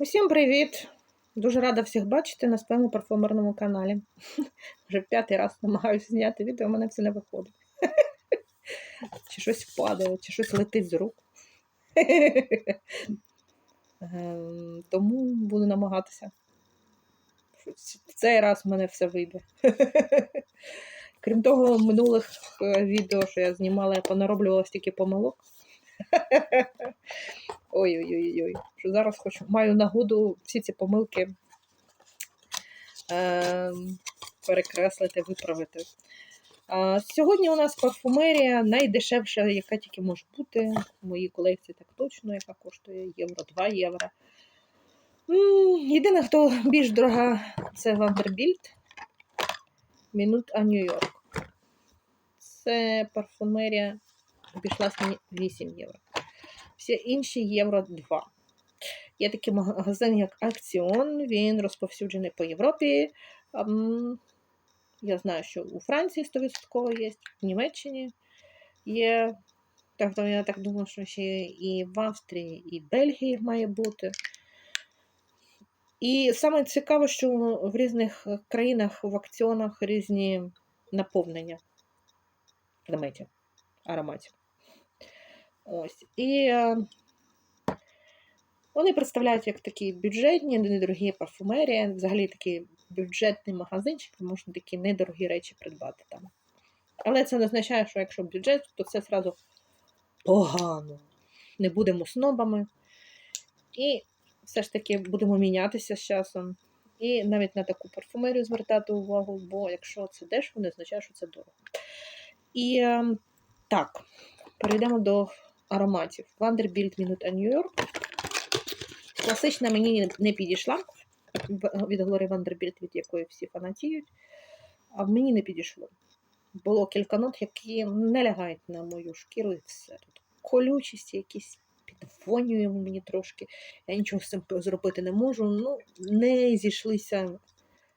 Усім привіт! Дуже рада всіх бачити на своєму парфумерному каналі. Вже п'ятий раз намагаюся зняти відео, у мене все не виходить. Чи щось падає, чи щось летить з рук. Ем, Тому буду намагатися. В цей раз в мене все вийде. Крім того, минулих е, відео, що я знімала, я понароблювала стільки помилок. Ой-ой-ой, що зараз хочу, маю нагоду всі ці помилки е, перекреслити, виправити. А, сьогодні у нас парфумерія найдешевша, яка тільки може бути. В моїй колекції так точно, яка коштує євро, 2 євро. Єдине, хто більш дорога, це Minute a New York. Це парфумерія обійшлась мені 8 євро. Всі інші євро 2. Є такий магазин, як Акціон, він розповсюджений по Європі. Я знаю, що у Франції 100% є, в Німеччині є. Так, то я так думаю, що ще і в Австрії, і в Бельгії має бути. І саме цікаво, що в різних країнах в акціонах різні наповнення предметів, ароматів. Ось. І е, вони представляють як такі бюджетні, недорогі парфумерії, взагалі такий бюджетний магазинчик, можна такі недорогі речі придбати там. Але це не означає, що якщо бюджет, то це зразу погано. Не будемо снобами. І все ж таки будемо мінятися з часом. І навіть на таку парфумерію звертати увагу, бо якщо це дешево, не означає, що це дорого. І е, так, перейдемо до ароматів. Vanderbilt Minute New York. Класична мені не підійшла від Глорі Vanderbilt, від якої всі фанатіють. А мені не підійшло. Було кілька нот, які не лягають на мою шкіру і все. Тут колючість, якісь підвонює мені трошки. Я нічого з цим зробити не можу. Ну, не зійшлися,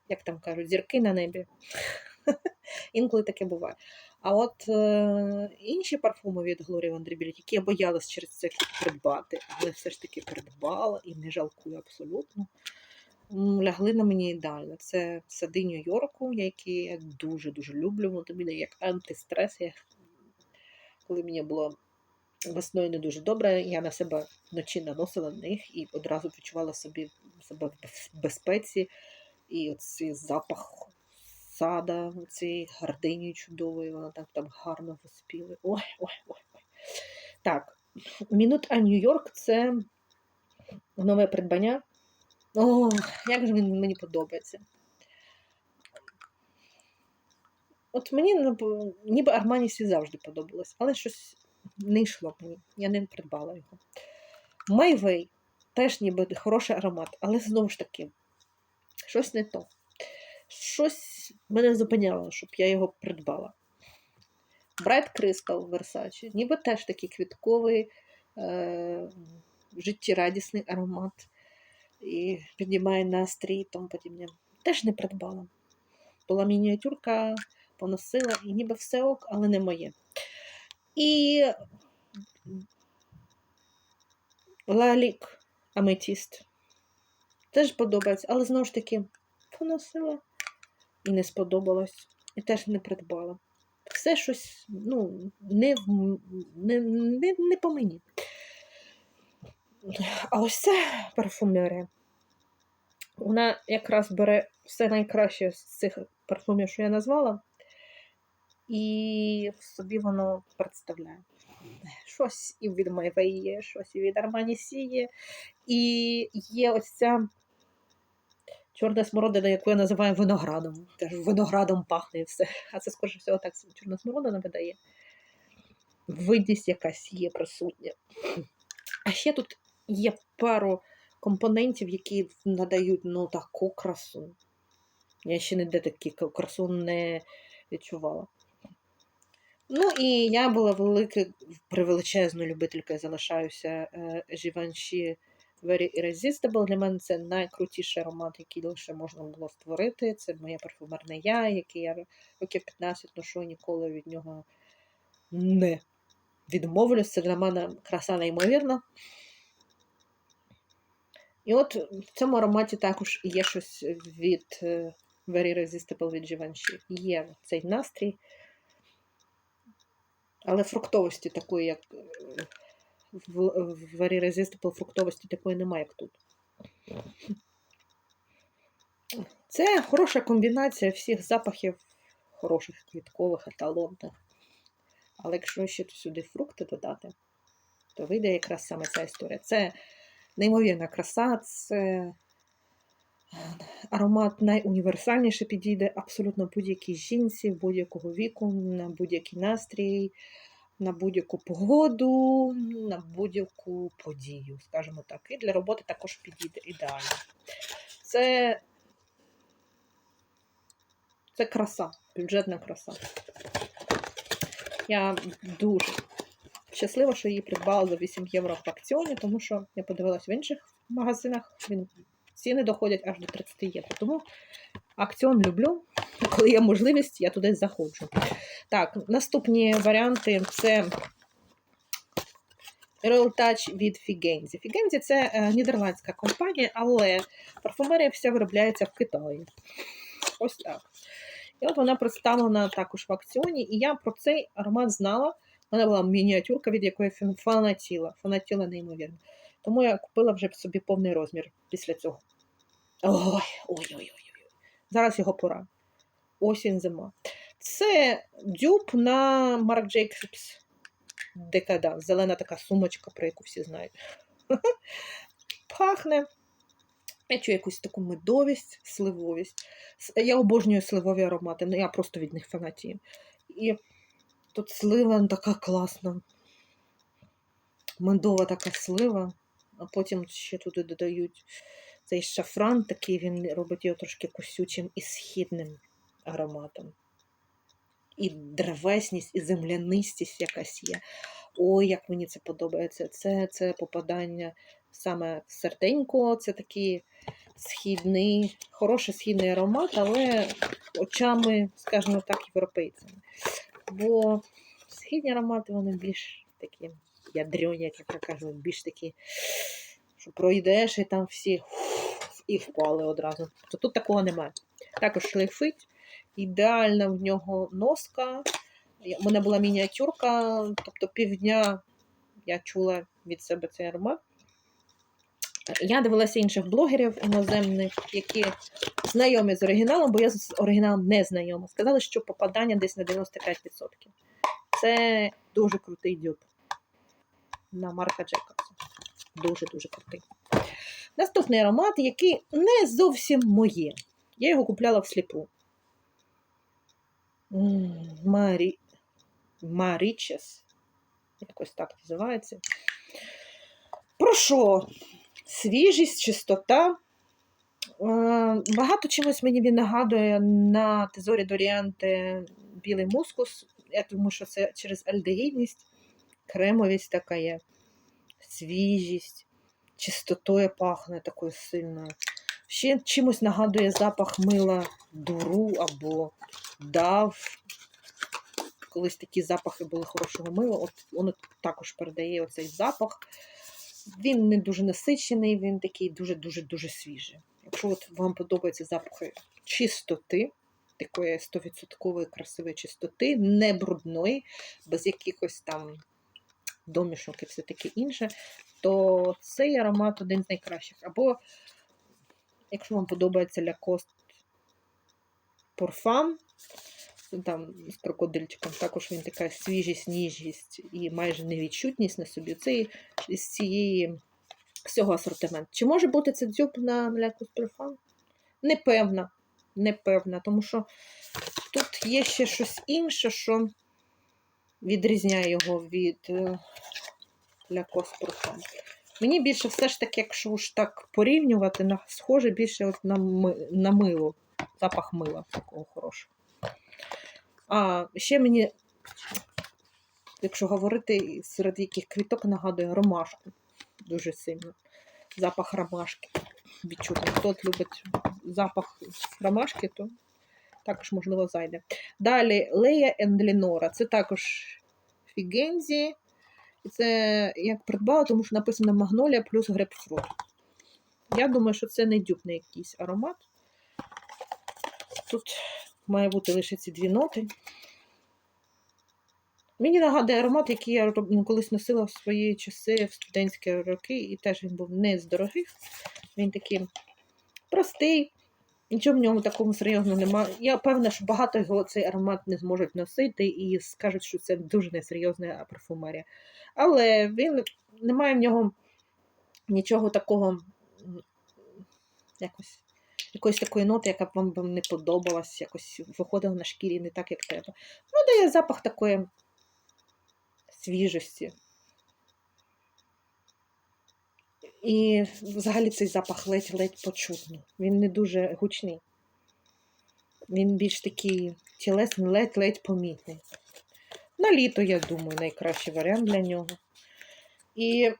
як там кажуть, зірки на небі. Інколи таке буває. А от е, інші парфуми від Gloria Vanderbilt, які я боялась через це придбати, але все ж таки придбала і не жалкую абсолютно. Лягли на мені ідеально. Це сади Нью-Йорку, які я дуже-дуже люблю. Вони мені як антистрес. Я, коли мені було весною не дуже добре, я на себе вночі наносила на них і одразу відчувала собі себе в безпеці. І оцей запах сада, цієї гардині чудової, вона так там гарно виспіли. Ой, ой, ой, ой. Так, Мінут А Нью-Йорк це нове придбання. О, як же він мені подобається. От мені ніби Арманісі завжди подобалось, але щось не йшло мені. Я не придбала його. Майвей теж ніби хороший аромат, але знову ж таки, щось не то щось мене зупиняло, щоб я його придбала. Bright Crystal Versace, ніби теж такий квітковий, е, життєрадісний аромат. І піднімає настрій і тому подібне. Теж не придбала. Була мініатюрка, поносила, і ніби все ок, але не моє. І Лалік Аметіст. Теж подобається, але знову ж таки поносила і не сподобалось, і теж не придбала. Все щось ну, не, не, не, не по мені. А ось це парфумерія. Вона якраз бере все найкраще з цих парфумів, що я назвала, і собі воно представляє. Щось і від Майвей є, щось і від Армані Сі є. І є ось ця Чорна смородина, яку я називаю виноградом. Теж виноградом пахне все. А це, скоріше всього, так чорна смородина видає. Видність якась є присутня. А ще тут є пару компонентів, які надають ну, таку красу. Я ще ніде таку красу не відчувала. Ну, і я була велика, превеличезною любителькою залишаюся Живанші. Very Irresistible. Для мене це найкрутіший аромат, який лише можна було створити. Це моє парфумерне я, який я років 15 ношу, ніколи від нього не відмовлюсь. Це для мене краса неймовірна. І от в цьому ароматі також є щось від е, Very Resistible від Givenchy. Є цей настрій, але фруктовості такої, як е, в в Very Resistible фруктовості такої немає, як тут. Це хороша комбінація всіх запахів, хороших квіткових, еталонних. Але якщо ще сюди фрукти додати, то вийде якраз саме ця історія. Це неймовірна краса, це аромат найуніверсальніше підійде абсолютно будь-якій жінці, будь-якого віку, на будь-який настрій, на будь-яку погоду, на будь-яку подію, скажімо так. І для роботи також підійде ідеально. Це, це краса, бюджетна краса. Я дуже щаслива, що її придбала за 8 євро в акціоні, тому що я подивилась в інших магазинах, він, ціни доходять аж до 30 євро. Тому акціон люблю. Коли є можливість, я туди заходжу. Так, наступні варіанти це Royal Touch від Figenzi. Figenzi – це е, нідерландська компанія, але парфумерія вся виробляється в Китаї. Ось так. І от вона представлена також в акціоні, і я про цей аромат знала. Вона була мініатюрка, від якої фан- фанатіла. Фанатіла неймовірно. Тому я купила вже собі повний розмір після цього. Ой, ой, ой, ой. Зараз його пора. Осінь зима. Це дюб на Марк Джейкобс Декаданс. Зелена така сумочка, про яку всі знають. Пахне. Я чую якусь таку медовість, сливовість. Я обожнюю сливові аромати, ну я просто від них фанатію. І тут слива така класна. Медова така слива, а потім ще туди додають цей шафран, такий він робить його трошки косючим і східним ароматом. І древесність, і землянистість якась є. Ой, як мені це подобається. Це, це попадання саме в серденько, це такий східний, хороший східний аромат, але очами, скажімо так, європейцями. Бо східні аромати вони більш такі ядрені, як я кажу, більш такі, що пройдеш і там всі і впали одразу. То тут такого немає. Також шлейфить, ідеальна в нього носка. У мене була мініатюрка, тобто півдня я чула від себе цей аромат. Я дивилася інших блогерів іноземних, які знайомі з оригіналом, бо я з оригіналом не знайома. Сказали, що попадання десь на 95%. Це дуже крутий дюб на Марка Джекобса. Дуже-дуже крутий. Наступний аромат, який не зовсім моє. Я його купляла всліпу. Марі... Марічес. Якось так називається. Про що? Свіжість, чистота. Е, Багато чимось мені він нагадує на Тезорі Доріанте білий мускус. Я думаю, що це через альдегідність, кремовість така є, свіжість, чистотою пахне такою сильною. Ще чимось нагадує запах мила дуру або дав. Колись такі запахи були хорошого мила, от воно також передає оцей запах. Він не дуже насичений, він такий дуже-дуже-дуже свіжий. Якщо от вам подобаються запахи чистоти, такої 100% красивої чистоти, не брудної, без якихось там домішок і все таке інше, то цей аромат один з найкращих. Або, якщо вам подобається Lacoste Parfum, там з крокодильчиком, також він така свіжість, ніжність і майже невідчутність на собі. Це з цієї з асортименту. Чи може бути це дзюб на Lacoste Parfum? Непевна. Непевна, тому що тут є ще щось інше, що відрізняє його від е, Lacoste Мені більше все ж таки, якщо ж так порівнювати, на, схоже більше от на, на мило, запах мила такого хорошого. А ще мені, якщо говорити, серед яких квіток нагадує ромашку дуже сильно. Запах ромашки відчутний. Хто любить запах ромашки, то також, можливо, зайде. Далі Лея Ендлінора. Це також Фігензі. І це як придбала, тому що написано Магнолія плюс грейпфрут. Я думаю, що це не дюбний якийсь аромат. Тут має бути лише ці дві ноти. Мені нагадує аромат, який я ну, колись носила в свої часи в студентські роки, і теж він був не з дорогих. Він такий простий, нічого в ньому такому серйозного немає. Я певна, що багато його цей аромат не зможуть носити і скажуть, що це дуже несерйозна парфумерія. Але він немає в нього нічого такого якось. Якоїсь такої ноти, яка б вам не подобалась, якось виходила на шкірі не так, як треба. Ну, дає запах такої свіжості. І взагалі цей запах ледь-ледь почутно. Він не дуже гучний. Він більш такий тілесний, ледь-ледь помітний. На літо, я думаю, найкращий варіант для нього. І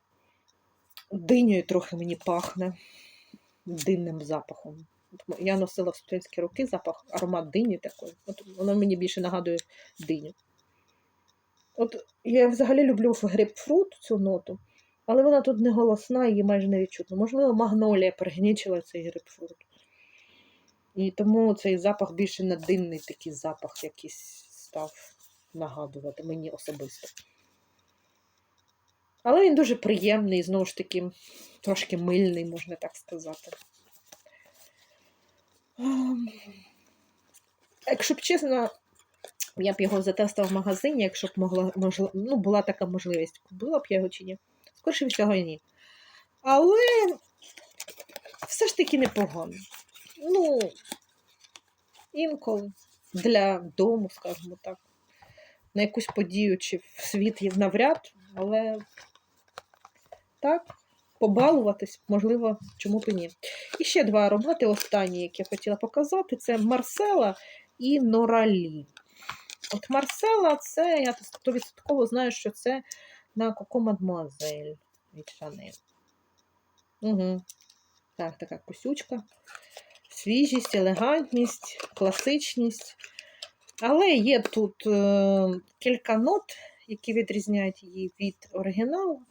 диньою трохи мені пахне динним запахом. Я носила в студентські роки запах, аромат дині такий. От воно мені більше нагадує диню. От я взагалі люблю грейпфрут цю ноту, але вона тут не голосна, її майже не відчутно. Можливо, магнолія пригнічила цей грейпфрут. І тому цей запах більше на динний такий запах якийсь став нагадувати мені особисто. Але він дуже приємний, знову ж таки, трошки мильний, можна так сказати. Ем, Якщо б чесно, я б його затестила в магазині, якщо б могла, можла, ну, була така можливість. Купила б я його чи ні? Скоріше всього, ні. Але все ж таки непогано. Ну, інколи для дому, скажімо так. На якусь подію чи в світ є навряд, але так, побалуватись, можливо, чому б і ні. І ще два аромати останні, які я хотіла показати, це Марсела і Норалі. От Марсела, це я 100% знаю, що це на Коко Мадмуазель від Шанель. Угу. Так, така косючка. Свіжість, елегантність, класичність. Але є тут е, кілька нот, які відрізняють її від оригіналу.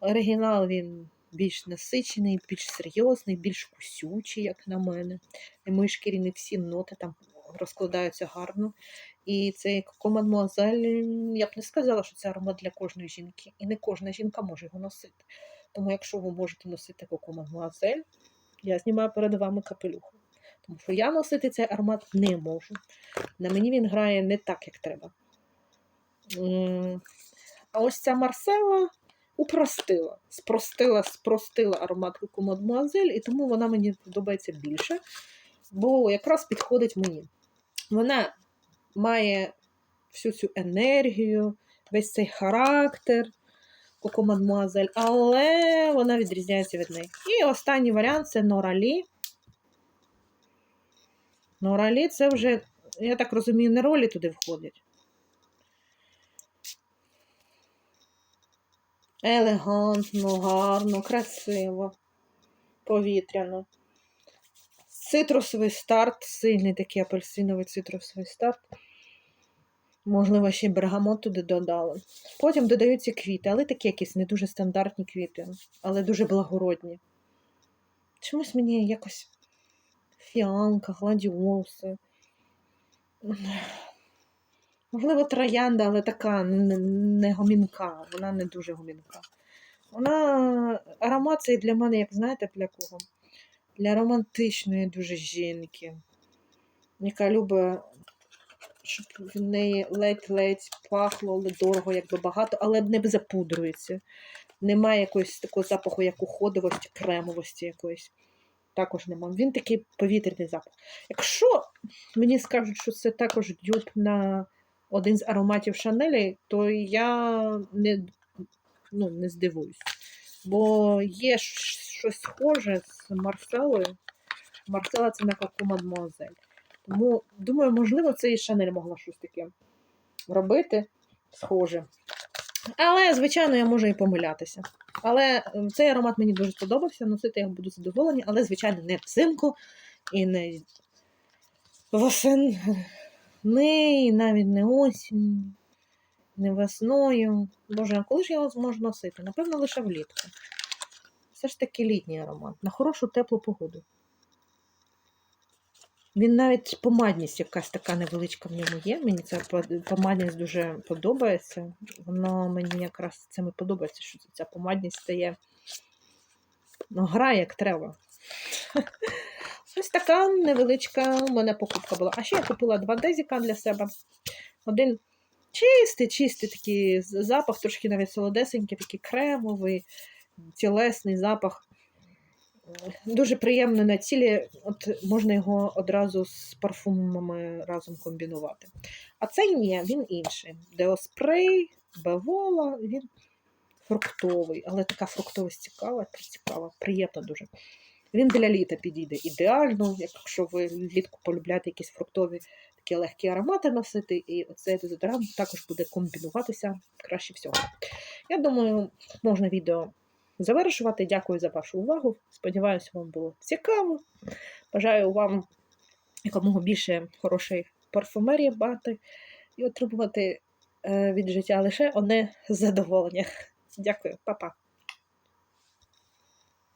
Оригінал він більш насичений, більш серйозний, більш кусючий, як на мене. І мої шкірі не всі ноти там розкладаються гарно. І цей Коко Мадмуазель, я б не сказала, що це аромат для кожної жінки. І не кожна жінка може його носити. Тому якщо ви можете носити Коко Мадмуазель, я знімаю перед вами капелюху. Тому що я носити цей аромат не можу. На мені він грає не так, як треба. А ось ця Марсела упростила, спростила, спростила аромат Коко Мадмуазель, і тому вона мені подобається більше, бо якраз підходить мені. Вона має всю цю енергію, весь цей характер Коко Мадмуазель, але вона відрізняється від неї. І останній варіант це Норалі. Норалі це вже, я так розумію, не ролі туди входять. Елегантно, гарно, красиво, повітряно. Цитрусовий старт, сильний такий апельсиновий цитрусовий старт. Можливо, ще бергамот туди додали. Потім додаються квіти, але такі якісь не дуже стандартні квіти, але дуже благородні. Чомусь мені якось фіалка, гладіоси. Можливо, троянда, але така не гомінка. Вона не дуже гомінка. Вона аромат цей для мене, як знаєте, для кого? Для романтичної дуже жінки, яка любить, щоб в неї ледь-ледь пахло, але дорого, якби багато, але не запудрується. Немає якогось такого запаху, як уходовості, кремовості якоїсь. Також немає. Він такий повітряний запах. Якщо мені скажуть, що це також дюб на один з ароматів Шанелі, то я не, ну, не здивуюсь. Бо є щось схоже з Марселою. Марсела це на Коко Мадмуазель. Тому, думаю, можливо, це і Шанель могла щось таке робити схоже. Але, звичайно, я можу і помилятися. Але цей аромат мені дуже сподобався, носити я буду задоволені, але, звичайно, не взимку і не восени, і навіть не осінь, не весною. Боже, а коли ж я його зможу носити? Напевно, лише влітку. Все ж таки літній аромат. На хорошу теплу погоду. Він навіть помадність якась така невеличка в ньому є. Мені ця помадність дуже подобається. Воно мені якраз цим і подобається, що ця помадність стає. Ну, грає як треба. Ось така невеличка у мене покупка була. А ще я купила два дезіка для себе. Один чистий, чистий такий запах, трошки навіть солодесенький, такий кремовий, тілесний запах. Дуже приємно на тілі, от можна його одразу з парфумами разом комбінувати. А цей ні, він інший. Деоспрей, бевола, він фруктовий, але така фруктовість цікава, цікава, приємна дуже. Він для літа підійде ідеально, якщо ви влітку полюбляєте якісь фруктові такі легкі аромати носити, і оцей дезодорант також буде комбінуватися краще всього. Я думаю, можна відео завершувати. Дякую за вашу увагу. Сподіваюся, вам було цікаво. Бажаю вам якомога більше хорошої парфумерії бати і отримувати е, від життя лише одне задоволення. Дякую, па-па.